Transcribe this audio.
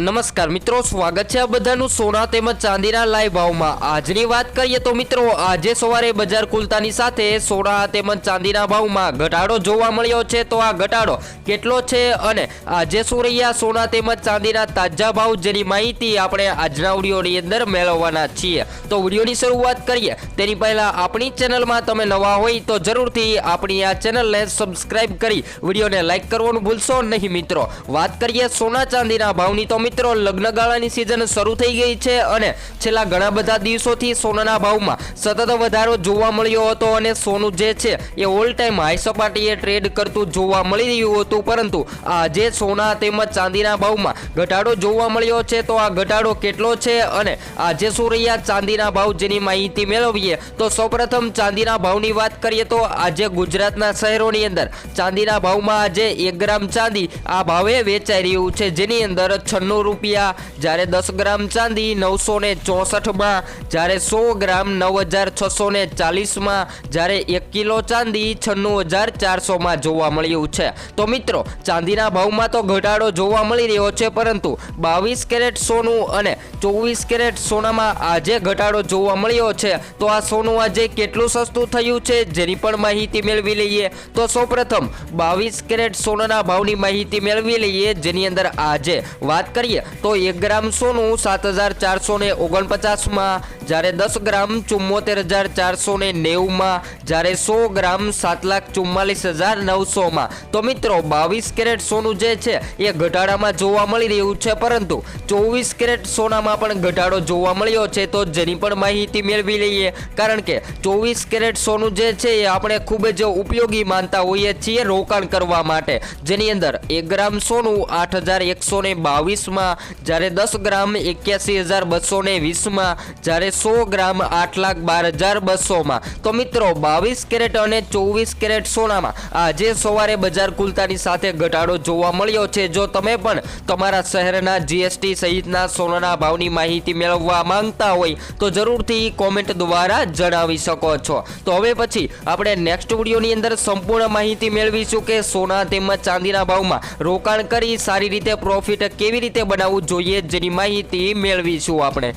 નમસ્કાર મિત્રો, સ્વાગત છે આ બધાનું સોના તેમજ ચાંદીના લાઈવ ભાવમાં. આજની વાત કરીએ તો મિત્રો, આજે સવારે બજાર ખુલતાની સાથે સોના તેમજ ચાંદીના ભાવમાં ઘટાડો જોવા મળ્યો છે. તો આ ઘટાડો કેટલો છે અને આજે શું રહ્યા સોના તેમજ ચાંદીના તાજા ભાવ જેની માહિતી આપણે આજના વિડીયોની અંદર મેળવવાના છીએ. તો વિડીયોની શરૂઆત કરીએ. તેની પહેલાં આપણી ચેનલમાં તમે નવા હોય તો જરૂરથી આપણી આ ચેનલને સબસ્ક્રાઈબ કરી વિડીયોને લાઈક કરવાનું ભૂલશો નહીં મિત્રો. વાત કરીએ સોના ચાંદીના ભાવની તો મિત્રો, લગ્નગાળાની સિઝન શરૂ થઈ ગઈ છે અને છેલ્લા ઘણા બધા દિવસોથી સોનાના ભાવમાં સતત વધારો જોવા મળ્યો હતો અને સોનું જે છે એ ઓલ ટાઈમ હાઈ સપાટીએ ટ્રેડ કરતું જોવા મળી રહ્યું હતું. પરંતુ આજે સોના તેમજ ચાંદીના ભાવમાં ઘટાડો જોવા મળ્યો છે. તો આ ઘટાડો કેટલો છે અને આજે શું રહ્યા ચાંદીના ભાવ જેની માહિતી મેળવીએ તો સૌપ્રથમ ચાંદીના ભાવની વાત કરીએ તો આજે ગુજરાતના શહેરોની અંદર ચાંદીના ભાવમાં આજે એક ગ્રામ ચાંદી આ ભાવે વેચાઈ રહ્યું છે. જેની અંદર છન્નું રૂપિયા. જ્યારે દસ ગ્રામ ચાંદી નવસો ને ચોસઠમાં, જ્યારે સો ગ્રામ નવ હજાર છસો ને ચાલીસમાં, જ્યારે એક કિલો ચાંદી છન્નું હજાર ચારસોમાં જોવા મળ્યું છે. તો મિત્રો, ચાંદીના ભાવમાં તો ઘટાડો જોવા મળી રહ્યો છે, પરંતુ બાવીસ કેરેટ સોનું અને ચોવીસ કેરેટ સોનામાં આજે ઘટાડો જોવા મળ્યો છે. તો આ સોનું આજે કેટલું સસ્તું થયું છે, જેની પણ માહિતી મેળવી લઈએ. તો સૌપ્રથમ, બાવીસ કેરેટ સોનાના ભાવની માહિતી મેળવી લઈએ, જેની અંદર આજે વાત કરીએ તો એક ગ્રામ સોનું સાત હજાર ચારસો ને ઓગણપચાસમાં, જ્યારે દસ ગ્રામ ચુમ્મોતેર હજાર ચારસો ને નેવુંમાં, જ્યારે સો ગ્રામ સાત લાખ ચુમ્માલીસ હજાર નવસોમાં. તો મિત્રો, બાવીસ કેરેટ સોનું જે છે, એ ઘટાડામાં જોવા મળી રહ્યું છે, પરંતુ ચોવીસ કેરેટ સોનામાં પણ ઘટાડો જોવા મળ્યો છે, તો જેની પણ માહિતી મેળવી લઈએ. કારણ કે ચોવીસ કેરેટ સોનું જે છે, એ આપણે ખૂબ જ ઉપયોગી માનતા હોઈએ છીએ રોકાણ કરવા માટે. જેની અંદર એક ગ્રામ સોનું આઠ હજાર એકસો ને બાવીસમાં જ્યારે દસ ગ્રામ એક્યાસી હજાર બસો ને વીસમાં જ્યારે સો ગ્રામ આઠ લાખ બાર હજાર બસોમાં તો મિત્રો, બાવીસ કેરેટ અને ચોવીસ કેરેટ સોનામાં આજે સવારે બજાર ખુલતાની સાથે ઘટાડો જોવા મળ્યો છે. જો તમે પણ તમારા શહેરના જીએસટી સહિતના સોનાના ભાવની માહિતી મેળવવા માંગતા હોય, તો જરૂરથી કોમેન્ટ દ્વારા જણાવી શકો છો. તો હવે પછી આપણે નેક્સ્ટ વિડીયોની અંદર સંપૂર્ણ માહિતી મેળવીશું કે સોના તેમજ ચાંદીના ભાવમાં રોકાણ કરી સારી રીતે પ્રોફિટ કેવી રીતે બનાવવું જોઈએ જેની માહિતી મેળવીશું આપણે.